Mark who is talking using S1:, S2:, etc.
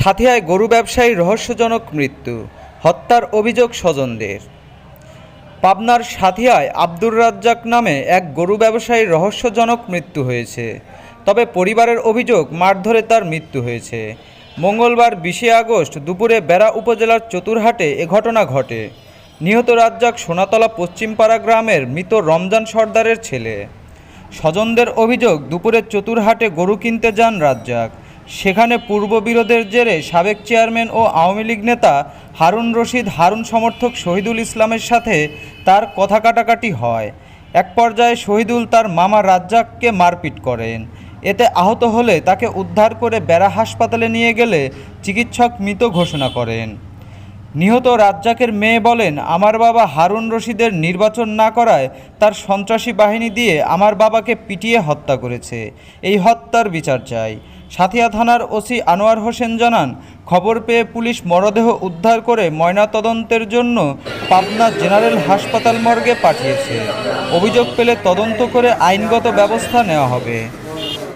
S1: সাথিয়ায় গরু ব্যবসায়ীর রহস্যজনক মৃত্যু, হত্যার অভিযোগ স্বজনদের। পাবনার সাথিয়ায় আব্দুর রাজ্জাক নামে এক গরু ব্যবসায়ীর রহস্যজনক মৃত্যু হয়েছে। তবে পরিবারের অভিযোগ মারধরে তার মৃত্যু হয়েছে। মঙ্গলবার বিশে আগস্ট দুপুরে বেড়া উপজেলার চতুরহাটে এ ঘটনা ঘটে। নিহত রাজ্জাক সোনাতলা পশ্চিমপাড়া গ্রামের মৃত রমজান সর্দারের ছেলে। স্বজনদের অভিযোগ দুপুরে চতুরহাটে গরু কিনতে যান রাজ্জাক। সেখানে পূর্ববিরোধের জেরে সাবেক চেয়ারম্যান ও আওয়ামী লীগ নেতা হারুন রশিদ হারুন সমর্থক শহীদুল ইসলামের সাথে তার কথা কাটাকাটি হয়। এক পর্যায়ে শহীদুল তার মামা রাজ্জাককে মারপিট করেন। এতে আহত হলে তাকে উদ্ধার করে বেড়া হাসপাতালে নিয়ে গেলে চিকিৎসক মৃত ঘোষণা করেন। নিহত রাজ্জাকের মেয়ে বলেন, আমার বাবা হারুন রশিদের নির্বাচন না করায় তার সন্ত্রাসী বাহিনী দিয়ে আমার বাবাকে পিটিয়ে হত্যা করেছে। এই হত্যার বিচার চাই। সাথিয়া থানার ওসি আনোয়ার হোসেন জানান, খবর পেয়ে পুলিশ মরদেহ উদ্ধার করে ময়নাতদন্তের জন্য পাবনা জেনারেল হাসপাতাল মর্গে পাঠিয়েছে। অভিযোগ পেলে তদন্ত করে আইনগত ব্যবস্থা নেওয়া হবে।